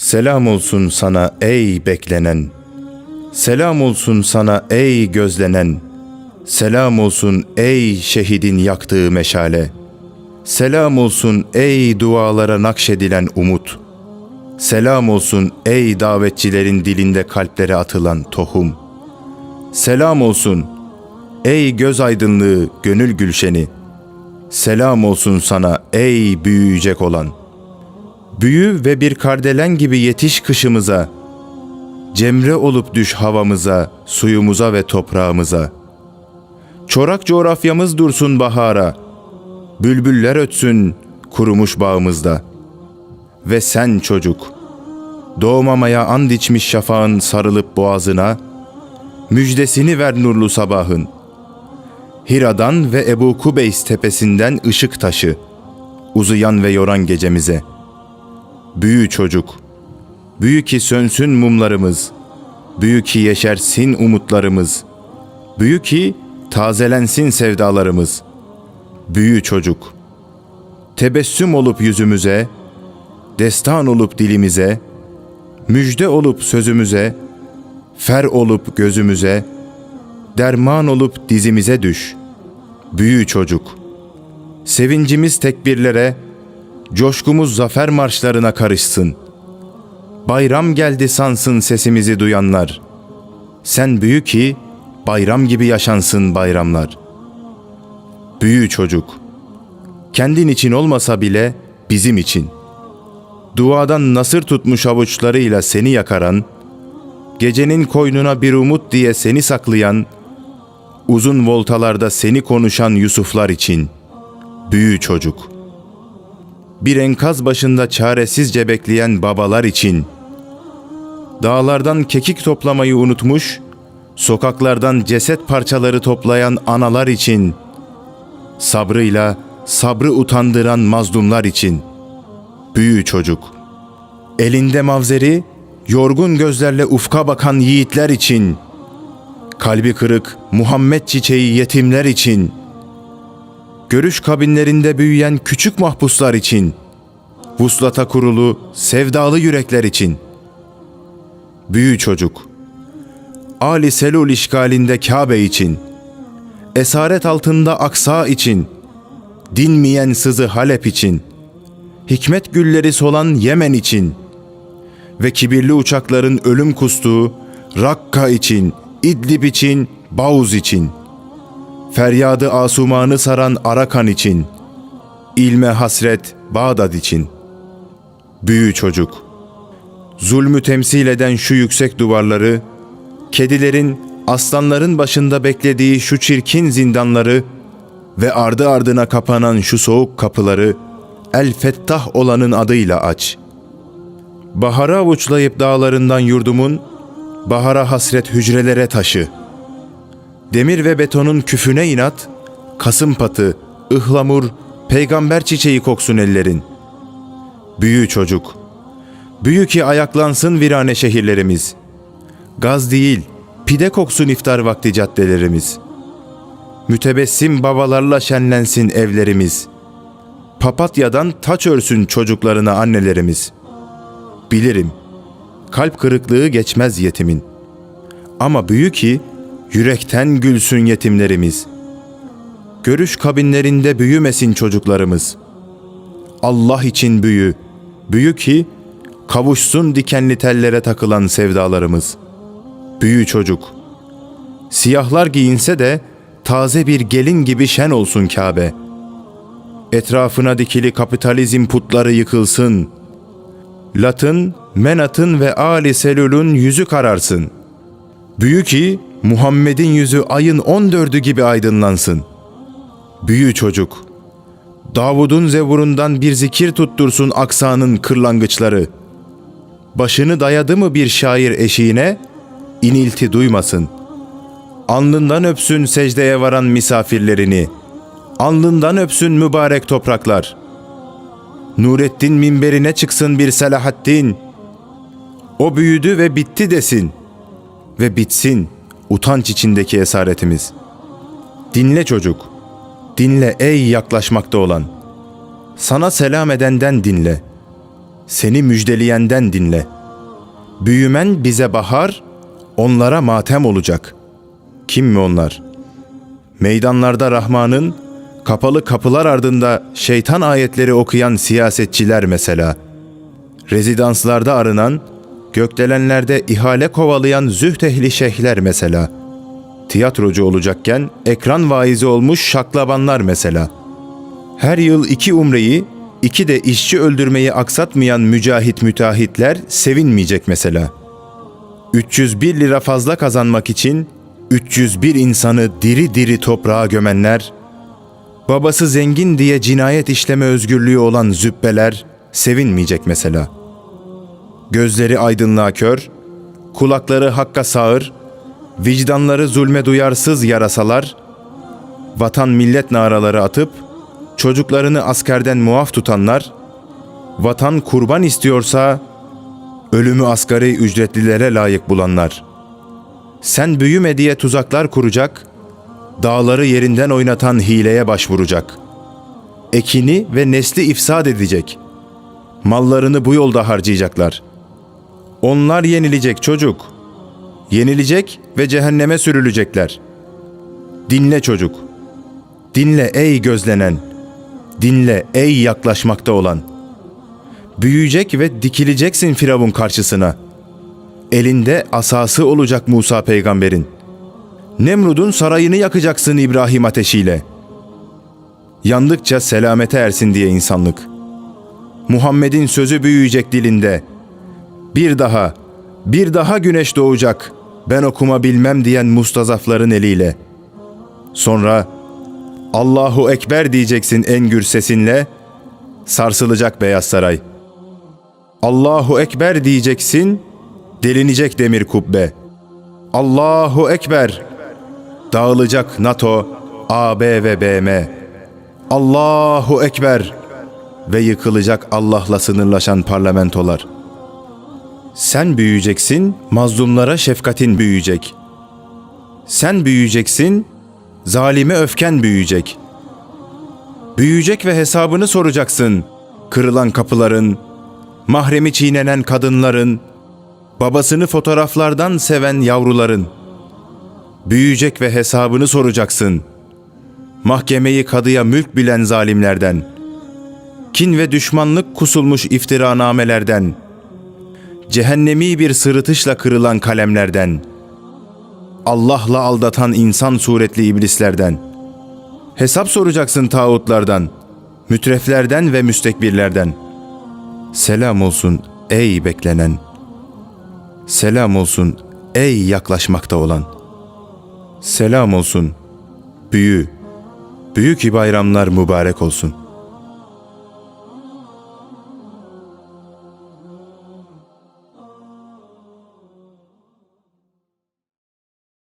Selam olsun sana ey beklenen. Selam olsun sana ey gözlenen. Selam olsun ey şehidin yaktığı meşale. Selam olsun ey dualara nakşedilen umut. Selam olsun ey davetçilerin dilinde kalplere atılan tohum. Selam olsun ey göz aydınlığı, gönül gülşeni. Selam olsun sana ey büyüyecek olan. Büyü ve bir kardelen gibi yetiş kışımıza. Cemre olup düş havamıza, suyumuza ve toprağımıza. Çorak coğrafyamız dursun bahara. Bülbüller ötsün kurumuş bağımızda. Ve sen çocuk, doğmamaya and içmiş şafağın sarılıp boğazına, müjdesini ver nurlu sabahın. Hira'dan ve Ebu Kubeys tepesinden ışık taşı, uzayan ve yoran gecemize. Büyü çocuk, büyü ki sönsün mumlarımız, büyü ki yeşersin umutlarımız, büyü ki tazelensin sevdalarımız. Büyü çocuk, tebessüm olup yüzümüze, destan olup dilimize, müjde olup sözümüze, fer olup gözümüze, derman olup dizimize düş. Büyü çocuk. Sevincimiz tekbirlere, coşkumuz zafer marşlarına karışsın. Bayram geldi sansın sesimizi duyanlar. Sen büyü ki bayram gibi yaşansın bayramlar. Büyü çocuk. Kendin için olmasa bile bizim için. Duadan nasır tutmuş avuçlarıyla seni yakaran, gecenin koynuna bir umut diye seni saklayan, uzun voltalarda seni konuşan Yusuflar için, büyü çocuk. Bir enkaz başında çaresizce bekleyen babalar için, dağlardan kekik toplamayı unutmuş, sokaklardan ceset parçaları toplayan analar için, sabrıyla sabrı utandıran mazlumlar için, büyü çocuk. Elinde mavzeri, yorgun gözlerle ufka bakan yiğitler için, kalbi kırık Muhammed çiçeği yetimler için, görüş kabinlerinde büyüyen küçük mahpuslar için, vuslata kurulu sevdalı yürekler için, büyü çocuk, Ali Selul işgalinde Kabe için, esaret altında Aksa için, dinmeyen sızı Halep için, hikmet gülleri solan Yemen için ve kibirli uçakların ölüm kustuğu Rakka için, İdlib için, Bağuz için, feryadı asumanı saran Arakan için, ilme hasret Bağdat için. Büyü çocuk, zulmü temsil eden şu yüksek duvarları, kedilerin, aslanların başında beklediği şu çirkin zindanları ve ardı ardına kapanan şu soğuk kapıları El Fettah olanın adıyla aç. Bahara avuçlayıp dağlarından yurdumun, bahara hasret hücrelere taşı. Demir ve betonun küfüne inat, kasım patı, ıhlamur, peygamber çiçeği koksun ellerin. Büyü çocuk, büyü ki ayaklansın virane şehirlerimiz. Gaz değil, pide koksun iftar vakti caddelerimiz. Mütebessim babalarla şenlensin evlerimiz. Papatyadan taç örsün çocuklarına annelerimiz. Bilirim, kalp kırıklığı geçmez yetimin. Ama büyü ki yürekten gülsün yetimlerimiz. Görüş kabinlerinde büyümesin çocuklarımız. Allah için büyü, büyü ki kavuşsun dikenli tellere takılan sevdalarımız. Büyü çocuk. Siyahlar giyinse de taze bir gelin gibi şen olsun Kabe. Etrafına dikili kapitalizm putları yıkılsın. Latın, Menat'ın ve Ali Selül'ün yüzü kararsın. Büyü ki Muhammed'in yüzü ayın 14'ü gibi aydınlansın. Büyü çocuk. Davud'un zeburundan bir zikir tuttursun aksanın kırlangıçları. Başını dayadı mı bir şair eşiğine, inilti duymasın. Alnından öpsün secdeye varan misafirlerini. Alnından öpsün mübarek topraklar. Nurettin minberine çıksın bir Selahaddin. O büyüdü ve bitti desin. Ve bitsin utanç içindeki esaretimiz. Dinle çocuk. Dinle ey yaklaşmakta olan. Sana selam edenden dinle. seni müjdeleyenden dinle. Büyümen bize bahar, onlara matem olacak. Kim mi onlar? Meydanlarda Rahman'ın, kapalı kapılar ardında şeytan ayetleri okuyan siyasetçiler mesela. Rezidanslarda arınan, gökdelenlerde ihale kovalayan zühd ehli şeyhler mesela. Tiyatrocu olacakken ekran vaizi olmuş şaklabanlar mesela. Her yıl iki umreyi, iki de işçi öldürmeyi aksatmayan mücahit müteahhitler sevinmeyecek mesela. 301 lira fazla kazanmak için 301 insanı diri diri toprağa gömenler, babası zengin diye cinayet işleme özgürlüğü olan zübbeler sevinmeyecek mesela. Gözleri aydınlığa kör, kulakları hakka sağır, vicdanları zulme duyarsız yarasalar, vatan millet naraları atıp çocuklarını askerden muaf tutanlar, vatan kurban istiyorsa ölümü asgari ücretlilere layık bulanlar. Sen büyüme diye tuzaklar kuracak, dağları yerinden oynatan hileye başvuracak. Ekini ve nesli ifsad edecek. Mallarını bu yolda harcayacaklar. Onlar yenilecek çocuk. Yenilecek ve cehenneme sürülecekler. Dinle çocuk. Dinle ey gözlenen. Dinle ey yaklaşmakta olan. Büyüyecek ve dikileceksin Firavun karşısına. Elinde asası olacak Musa peygamberin. Nemrud'un sarayını yakacaksın İbrahim ateşiyle. Yandıkça selamete ersin diye insanlık. Muhammed'in sözü büyüyecek dilinde. Bir daha, bir daha güneş doğacak. Ben okuma bilmem diyen mustazafların eliyle. Sonra Allahu Ekber diyeceksin en gür sesinle. Sarsılacak Beyaz Saray. Allahu Ekber diyeceksin. Delinecek demir kubbe. Allahu Ekber. Dağılacak NATO, AB ve BM. Allahu Ekber. Ve yıkılacak Allah'la sınırlaşan parlamentolar. Sen büyüyeceksin, mazlumlara şefkatin büyüyecek. Sen büyüyeceksin, zalime öfken büyüyecek. Büyüyecek ve hesabını soracaksın. Kırılan kapıların, mahremi çiğnenen kadınların, babasını fotoğraflardan seven yavruların. Büyüyecek ve hesabını soracaksın. Mahkemeyi kadıya mülk bilen zalimlerden. Kin ve düşmanlık kusulmuş iftiranamelerden. Cehennemi bir sırıtışla kırılan kalemlerden. Allah'la aldatan insan suretli iblislerden. Hesap soracaksın tağutlardan, mütreflerden ve müstekbirlerden. Selam olsun ey beklenen. Selam olsun ey yaklaşmakta olan. Selam olsun. Büyü. Büyük bayramlar mübarek olsun.''